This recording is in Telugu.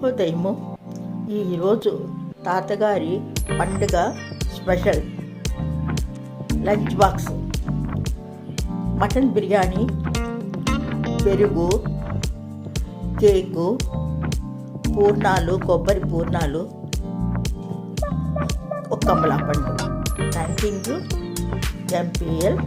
శుభోదయము ఈరోజు తాతగారి పండుగ special. Lunch box. Mutton biryani పెరుగు కేకు పూర్ణాలు కొబ్బరి పూర్ణాలు ఒక కమలా పండు థ్యాంక్ యూ ఎంపీఎల్